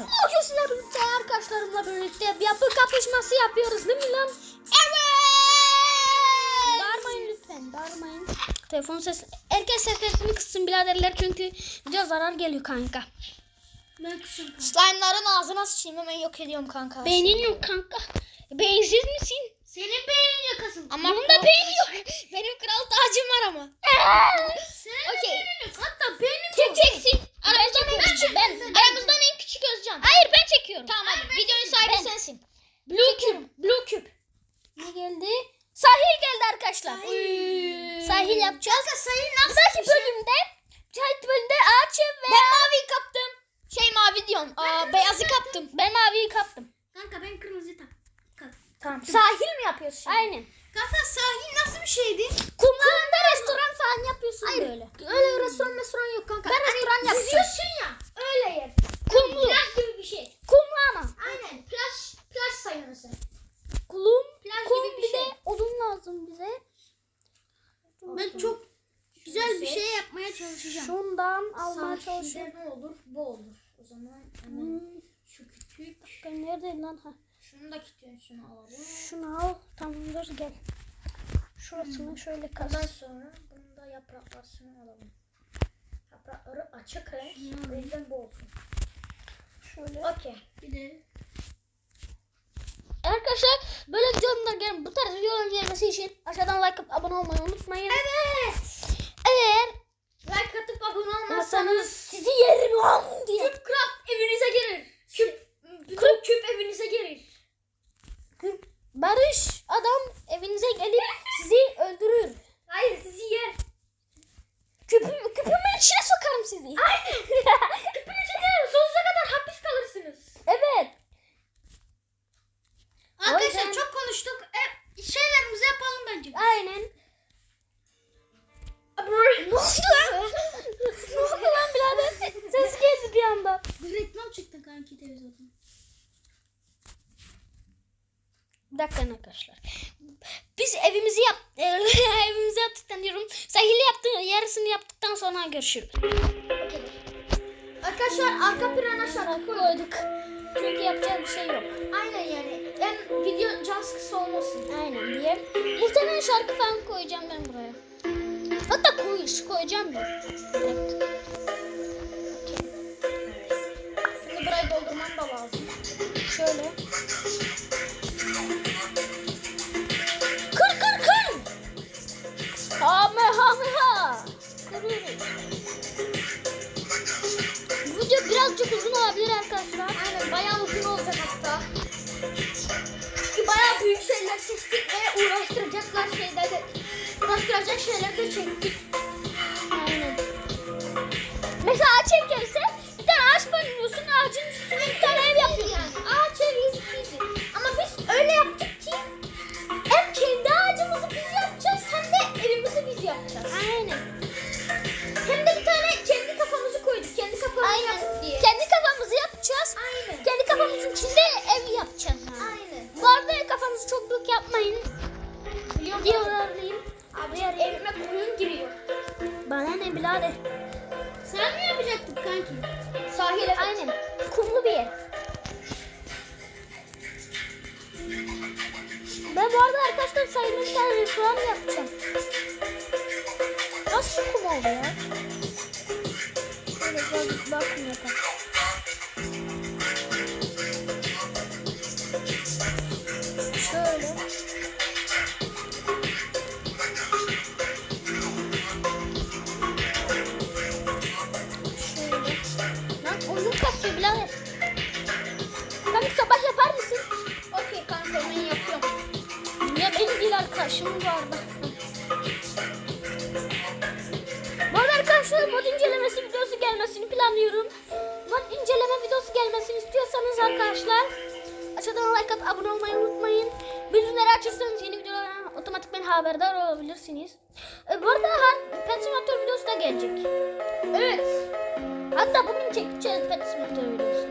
Bugün sizlerle birlikte arkadaşlarımla birlikte yapı kapışması yapıyoruz değil mi lan? Evet. Bağırmayın lütfen bağırmayın. Telefon sesi. Herkes sesini kıssın biraderler çünkü video zarar geliyor kanka. Ben kışım. Slime'ların ağzına sıçayım hemen yok ediyorum kanka. Beynin yok kanka. Beyinsiz misin? Senin beynin yakasın. Ama Bunun da beyni tacı- Benim kral tacım var ama. Senin Okey. beynin yok. Hatta beynin Kim çeksin? Aramızdan en küçük ben. Aramızdan en küçük Özcan. Hayır ben çekiyorum. Tamam hadi. Videonun sahibi Ben. sensin. Blue Cube. Blue Cube. Ne geldi? Sahil geldi arkadaşlar. Sahil. Sahil yapacağız. Kanka sayı Bu dahaki bölümde Cahit bölümde ağaç ve Ben maviyi kaptım. Şey mavi diyorum. Aa, beyazı kaptım. ben maviyi kaptım. Kanka ben kırmızı tak. Tamam. Sahil mi yapıyorsun? şimdi? Aynen. Kanka sahil nasıl bir şeydi? Kumlarında restoran falan yapıyorsun Hayır. böyle. Öyle restoran restoran yok kanka. Ben restoran yapacağım. Yüzüyorsun ya. Öyle yer. Kumlu. Plaj gibi bir şey. Kumlu ama. Aynen. Plaj, plaj sayılır Kulum. Plaj Kum gibi bir bir şey. de odun lazım bize. Ben çok güzel bir şey yapmaya çalışacağım. Şundan almaya çalışıyorum. ne olur? Bu olur. O zaman hemen Hmm, şu küçük. ben neredeyim lan? Ha. Şunu da. Şunu alalım. Şunu al. Tamamdır gel. Şurasını şöyle kas. Ondan sonra bunu da yapraklarını alalım. Yaprakları açık renk. O yüzden bu olsun. Şöyle. Okey. Bir de Arkadaşlar böyle videolar gel bu tarz videoların gelmesi için aşağıdan like atıp abone olmayı unutmayın. Evet. Eğer Like atıp abone olmazsanız olmazsanız sizi yerim am diye. Küp Craft evinize gelir. Küp, bütün küp evinize gelir. Barış adam evinize gelip sizi öldürür. Hayır sizi yer. Küpüm, küpümün içine sokarım sizi. Aynen. Küpün içinde sonsuza kadar hapis kalırsınız. Evet. arkadaşlar yüzden- çok konuştuk. E, şeylerimizi yapalım bence. Aynen. ne oldu lan? ne oldu lan birader? Ses geldi bir anda. Bir reklam çıktı kanki televizyonda. Bir dakika arkadaşlar. Biz evimizi yap evimizi yaptıktan diyorum. Sahili yaptığı yarısını yaptıktan sonra görüşürüz. Arkadaşlar arka plana şarkı koyduk. Çünkü yapacak bir şey yok. Aynen yani. En video can sıkısı olmasın. Aynen diye. Muhtemelen şarkı falan koyacağım ben buraya. Hatta koy, koyacağım ben. Evet. Birazcık uzun olabilir arkadaşlar. Aynen bayağı uzun olacak hatta. Çünkü bayağı büyük şeyler seçtik ve uğraştıracaklar şeyler de uğraştıracak şeyler de çektik. Arkadaşlar sayılır bir tane restoran yapacağım. Nasıl kum oldu ya? Şöyle arkadaşım bu arada. Bu arada arkadaşlar mod incelemesi videosu gelmesini planlıyorum. Mod inceleme videosu gelmesini istiyorsanız arkadaşlar aşağıdan like atıp abone olmayı unutmayın. Bildirimleri açırsanız yeni videolardan otomatikman haberdar olabilirsiniz. E, bu arada Pet Simulator videosu da gelecek. Evet. Hatta bugün çekeceğiz Pet Simulator videosu.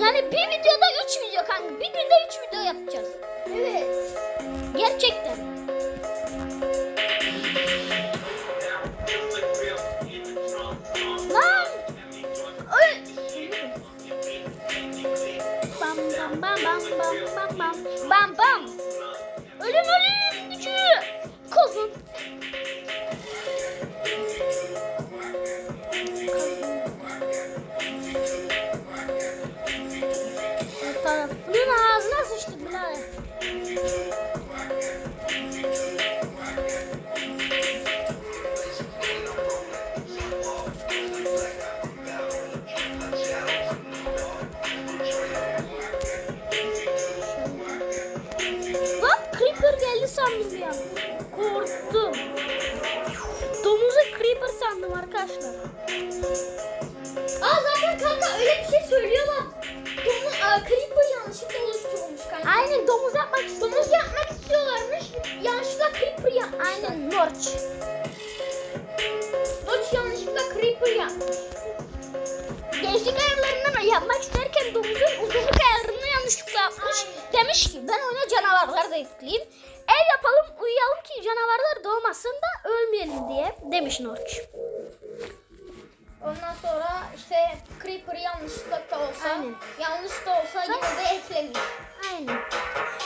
Yani bir videoda 3 video kanka. Bir günde 3 video yapacağız. Evet. Gerçekten. Yapmış. Gençlik ayarlarından yapmak isterken domuzun uzunluk ayarını yanlışlıkla yapmış. Demiş ki ben oyuna canavarlar da ekleyeyim. Ev yapalım uyuyalım ki canavarlar doğmasın da ölmeyelim diye demiş Norç. Ondan sonra işte Creeper yanlışlıkla olsa, Aynen. yanlış da olsa yine de eklemiş. Aynen.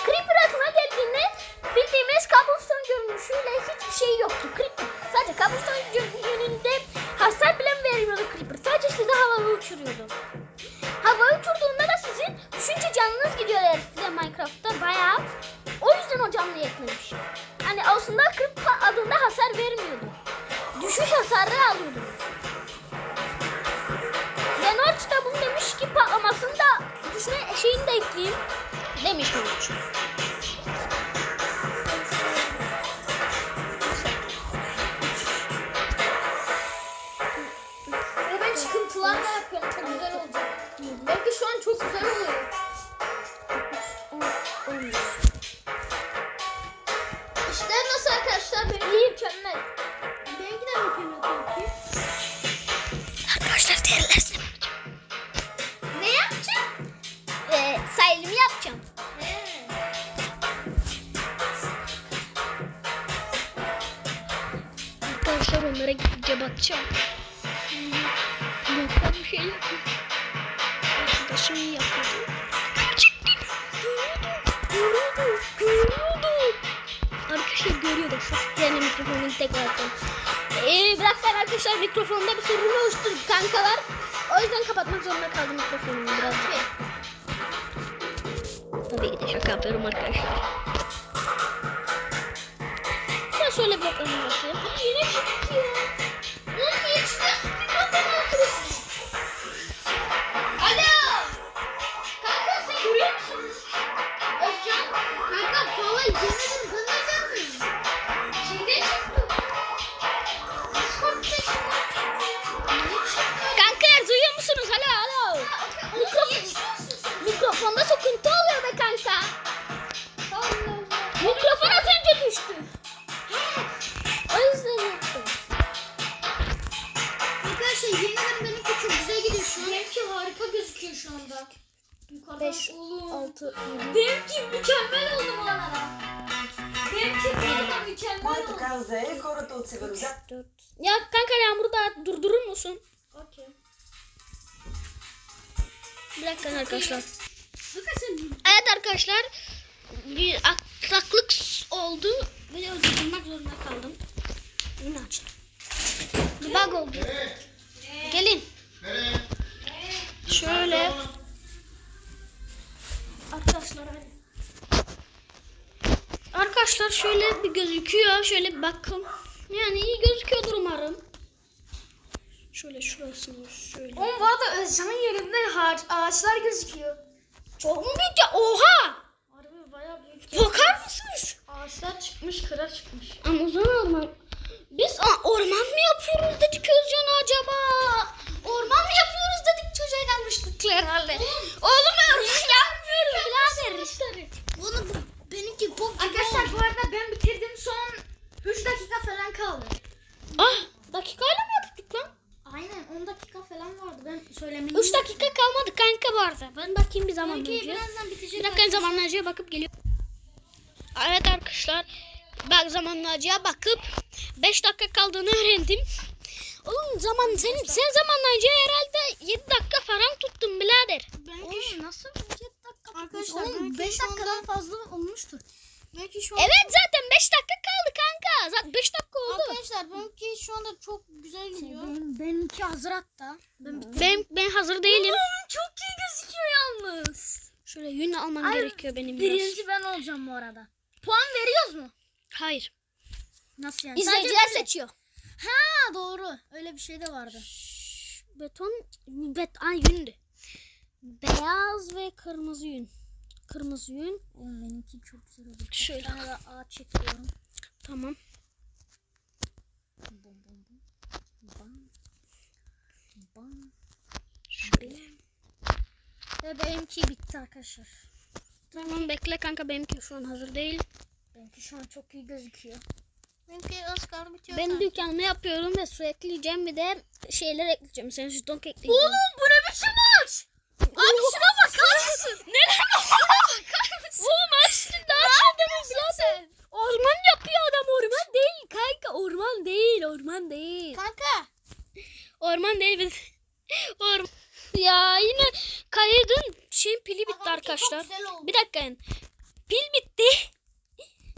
Creeper aklıma geldiğinde bildiğimiz cobblestone görünüşüyle hiçbir şey yoktu. Creeper sadece cobblestone görünüşünde hasar bile. Sadece sizi havaya uçuruyordu. Havaya uçurduğunda da sizin düşünce canınız gidiyor size Minecraft'ta bayağı. O yüzden o canlıyı eklemiş. Hani aslında Creeper adında hasar vermiyordu. Düşüş hasarı alıyordu. An çok güzel oluyor. İşler nasıl arkadaşlar? Benim mükemmel. Benimki de mükemmel kanki. Arkadaşlar terlesin. Ne yapacağım? Ee, sayılımı yapacağım. Arkadaşlar onlara gidince bakacağım. Yok bir şey yapıyor. Yani mikrofonun tekrar açalım. Ee, bıraklar arkadaşlar mikrofonda bir sorun oluştu kankalar. O yüzden kapatmak zorunda kaldım mikrofonumu biraz. Tabii ki de şaka yapıyorum arkadaşlar. Ben şöyle bloklarına bakayım. Yine çıktı Seguro já 4. Ya kanka yağmuru da durdurur musun? Okey. Bir dakika arkadaşlar. Evet arkadaşlar bir aksaklık oldu. Videoyu durdurmak zorunda kaldım. Yine açtım. Bir bug oldu. Gelin. Şöyle. Arkadaşlar hadi. Arkadaşlar şöyle bir gözüküyor. Şöyle bir bakın. Yani iyi gözüküyordur umarım. Şöyle şurasını şöyle. Oğlum bu arada Özcan'ın yerinde ağaç, ağaçlar gözüküyor. Çok mu büyük ya? Oha! Harbi bayağı büyük. Bakar mısınız? Ağaçlar çıkmış, kıra çıkmış. Amazon orman. Biz aa, orman mı yapıyoruz dedik Özcan acaba? Orman mı yapıyoruz dedik çocuğa gelmiştik herhalde. Oğlum orman yapmıyoruz birader. bunu bu- benimki gibi Arkadaşlar oldu. bu arada ben bitirdim son 3 dakika falan kaldı. Ah dakikayla mı yaptık lan? Aynen 10 dakika falan vardı ben söylemeliyim. 3 dakika kalmadı kanka bu arada. Ben bakayım bir zaman Benimki önce. birazdan bitecek. Bir dakika zamanlayıcıya bakıp geliyor. Evet arkadaşlar. Bak zamanlayıcıya bakıp 5 dakika kaldığını öğrendim. Oğlum zaman senin sen zamanlayıcıya herhalde 7 dakika falan tuttun birader. Benimki şu- nasıl 7 dakika? Arkadaşlar Arkadaşlar Oğlum, belki beş şu anda dakikadan fazla olmuştur. Belki şu an Evet zaten 5 dakika kaldı kanka. Zaten 5 dakika oldu. Arkadaşlar benimki şu anda çok güzel gidiyor. Benim, benimki hazır hatta. Ben ben hazır değilim. Çok iyi gözüküyor yalnız. Şöyle yün almam Ay, gerekiyor benim biraz. Birinci ben olacağım bu arada. Puan veriyoruz mu? Hayır. Nasıl yani? İzleyiciler Sadece- seçiyor. Ha doğru. Öyle bir şey de vardı. Beton, bet, ay yündü. Beyaz ve kırmızı yün. Kırmızı yün. Oğlum benimki çok güzel oldu. Şöyle. Bir tane ağaç çekiyorum. Tamam. Bum bum bum. Bam. Bam. Şöyle. Ve benimki bitti arkadaşlar. Tamam bekle kanka benimki şu an hazır değil. Benimki şu an çok iyi gözüküyor. Benimki az kaldı bitiyor. Ben kanka. dükkanımı yapıyorum ve su ekleyeceğim bir de şeyler ekleyeceğim. Sen şu donk ekleyeceğim. Oğlum bu ne biçim ağaç? Abi şuna bakar mısın? Neden bakar mısın? Oğlum açtın daha adamı zaten. Orman yapıyor adam orman değil kanka orman değil orman değil. Kanka. Orman değil biz. Orman. Ya yine kaydın şeyin pili bitti Benimki arkadaşlar. Bir dakika yani. Pil bitti.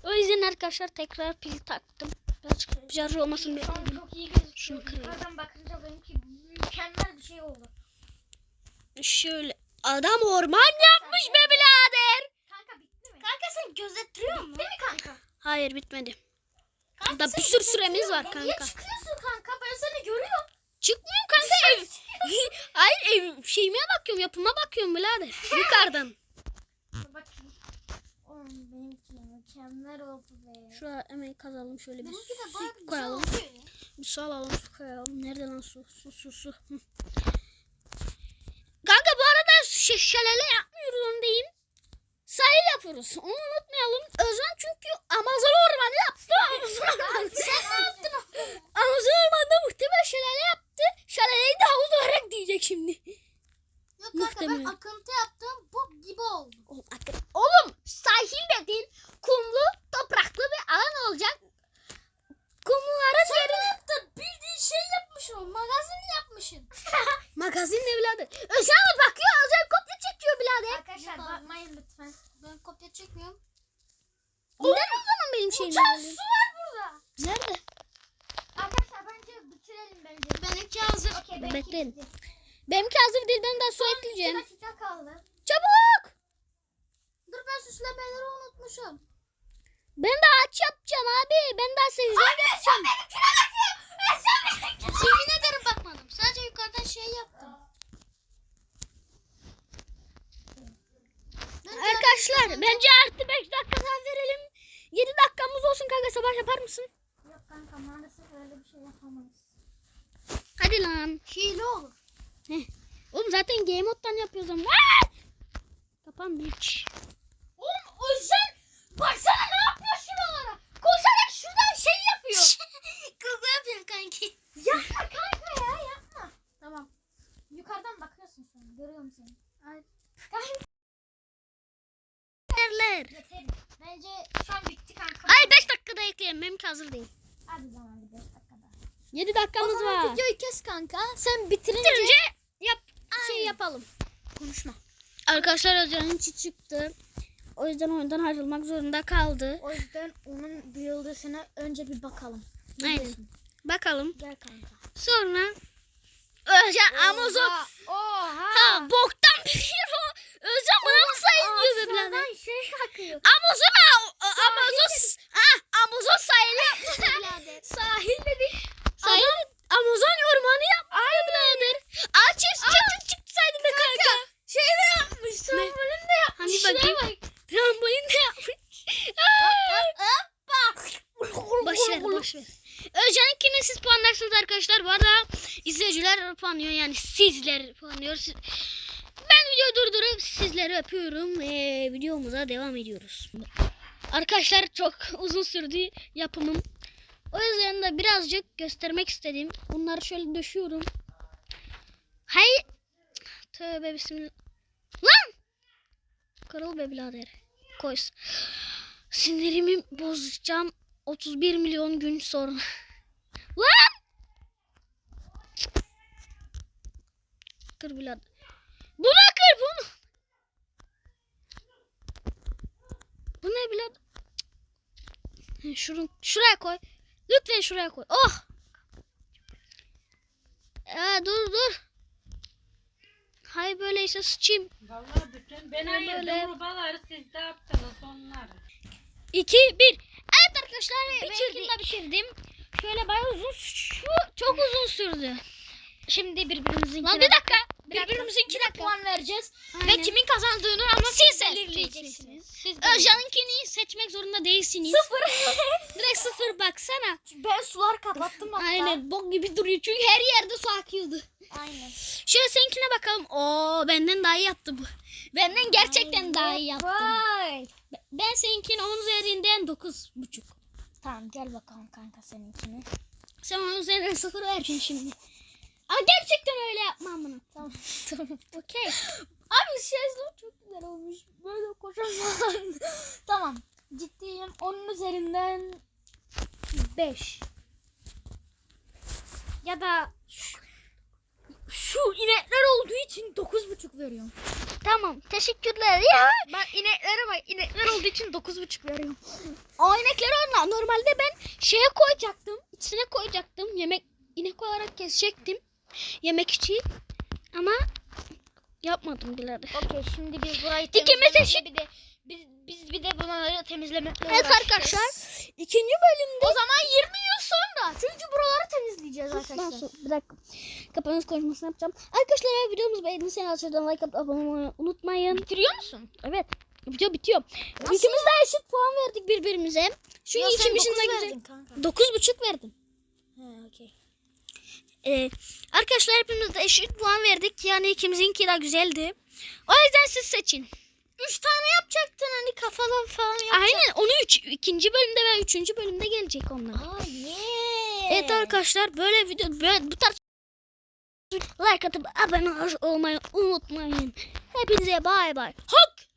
O yüzden arkadaşlar tekrar pil taktım. Birazcık şarj olmasın bekledim. çok iyi gözüküyor. Şunu kırayım. Yukarıdan bakınca benimki mükemmel bir şey oldu. Şöyle adam orman yapmış be birader. Kanka bitti mi? Kanka sen gözettiriyor musun? Bitti mi kanka? Hayır bitmedi. Kanka bir sürü süremiz var musun? Niye kanka. çıkıyorsun kanka? Ben seni görüyorum. Çıkmıyorum kanka ev. Hayır ev şeyime bakıyorum yapıma bakıyorum birader. Yukarıdan. Bakayım. Oğlum benimki mükemmel oldu be. Şuraya hemen kazalım şöyle bir su güzel koyalım. Bir su alalım su koyalım. Nerede lan su? Su su su. Kanka bu arada şelale yapmıyoruz onu diyeyim. Sahil yapıyoruz. Onu unutmayalım. Özlem çünkü Amazon ormanı yaptı. Amazon ormanı. Amazon ormanında muhtemelen şelale yaptı. Şelaleyi de havuz olarak diyecek şimdi. Yok kanka ben akıntı yaptım. Bok gibi oldu. Oğlum, Oğlum sahil dediğin kumlu topraklı bir alan olacak. Kumluların yeri. yaptın? Bildiğin şey yapmışsın. Magazin yapmışsın. Magazin ne birader? Özel bakıyor özel kopya çekiyor birader. Arkadaşlar Yok abi. bakmayın lütfen. Ben kopya çekmiyorum. Neden o zaman benim şeyim Uçan böyle? su var burada. Nerede? Arkadaşlar bence bitirelim bence. Benimki hazır. Okey benimki Bekleyin. bitti. Benimki hazır değil ben daha su İki ekleyeceğim. dakika kaldı. Çabuk. Dur ben süslemeleri unutmuşum. Ben de ağaç yapacağım abi. Ben daha seveceğim. Abi sen benimkine bakıyor. Sen benimkine Yemin ederim bakmadım. Sadece yukarıdan şey yaptım. Bence Arkadaşlar bence artı 5 dakika daha verelim. 7 dakikamız olsun kanka sabah yapar mısın? Yok kanka maalesef öyle bir şey yapamayız. Hadi lan. hile olur. Oğlum zaten game moddan yapıyoruz ama. Kapan hiç. Oğlum Özcan baksana ne yapıyor şuralara. Koşarak şuradan şey yapıyor. Kızı yapıyorsun kanki. yapma kanka ya yapma. Tamam. Yukarıdan bakıyorsun sen. Görüyorum seni. Ay. Kanka Yerler. yeter. Bence şu an bitti kanka. Ay 5 dakikada ekleyelim. Benimki hazır değil. Hadi zaman bir beş dakika daha. 7 dakikamız var. videoyu kes kanka. Sen bitirince Bitirince yap şey yapalım. konuşma. Arkadaşlar Özcan'ın içi çıktı. O yüzden oyundan ayrılmak zorunda kaldı. O yüzden onun bir yıldızına önce bir bakalım. Ne Aynen. diyorsun? Bakalım. Gel kanka. Sonra Özcan Amazon Oha. ha boktan biliyor o. Özcan bana mı sayılıyor be birader? Ağaçlardan şey akıyor. Amazon Amazon Amazon sahili yapmışlar. Birader. Sahil dedi. Sahil Amazon ormanı yapmış be birader. Ağaç çık çıksaydı be kanka. Şey de yapmış. Trambolin de yapmış. Hani Şuraya bakayım. bak. Trambolin de yapmış. Boş ver boş ver. Özcan'ınkine siz puanlarsınız arkadaşlar. Bu arada izleyiciler puanlıyor yani sizler puanlıyor. Siz- Ben videoyu durdurup sizleri öpüyorum. Ee, videomuza devam ediyoruz. Arkadaşlar çok uzun sürdü yapımım. O yüzden de birazcık göstermek istedim. Bunları şöyle döşüyorum. Hay Tövbe bismillah. Lan! Kırıl be birader. Koy. Sinirimi bozacağım 31 milyon gün sonra. Lan! Kır birader. Buna kır bunu. ne bile? Şurun, şuraya koy. Lütfen şuraya koy. Oh. Aa, dur dur. Hay böyleyse sıçayım. Vallahi bütün ben Böyle- ayırdım rubaları siz de yaptınız onları. 2 1 Evet arkadaşlar bitirdim bitirdim. Şöyle bayağı uzun şu çok uzun sürdü. Şimdi birbirimizin Lan bir dakika. Birbirimizinkine puan vereceğiz. Ve Ve kimin kazandığını ama siz belirleyeceksiniz. Siz Özcan'ınkini seçmek zorunda değilsiniz. Sıfır. Direkt sıfır baksana. ben sular kapattım hatta. Aynen bok gibi duruyor çünkü her yerde su akıyordu. Aynen. Şöyle seninkine bakalım. Oo benden daha iyi yaptı bu. Benden gerçekten daha iyi yaptı. Vay. Ben seninkine 10 üzerinden 9,5. Tamam gel bakalım kanka seninkini. Sen 10 üzerinden 0 vereceksin şimdi. Ama gerçekten öyle yapmam bunu. Tamam. tamam. Okey. Abi şezlong çok güzel olmuş. Böyle kocaman. tamam. Ciddiyim. Onun üzerinden 5. Ya da şu, şu inekler olduğu için 9,5 veriyorum. Tamam. Teşekkürler. Ya. Ben ineklere bak. inekler olduğu için 9,5 veriyorum. O inekleri ona normalde ben şeye koyacaktım. İçine koyacaktım. Yemek inek olarak kesecektim. Yemek için. Ama yapmadım birader. Okey şimdi biz burayı İkimiz temizlemekle eşit. bir de biz, biz bir de bunları temizlemekle Evet arkadaşlar. ikinci bölümde O zaman 20 yıl sonra. Çünkü buraları temizleyeceğiz arkadaşlar. sonra- bir dakika. Kapanış konuşmasını yapacağım. Arkadaşlar eğer videomuzu beğendiyseniz aşağıdan like atıp abone olmayı unutmayın. Bitiriyor musun? Evet. Video bitiyor. Nasıl İkimiz de eşit puan verdik birbirimize. Sen ikimizin de güzel. verdin kanka. Dokuz buçuk verdim. He okey. Ee, arkadaşlar hepimiz de eşit puan verdik. Yani ikimizinki de güzeldi. O yüzden siz seçin. Üç tane yapacaktın hani kafadan falan yapacaktın. Aynen onu üç, ikinci bölümde ve üçüncü bölümde gelecek onlar. Aa yeah. Evet arkadaşlar böyle video böyle bu tarz like atıp abone olmayı unutmayın. Hepinize bay bay. Hak.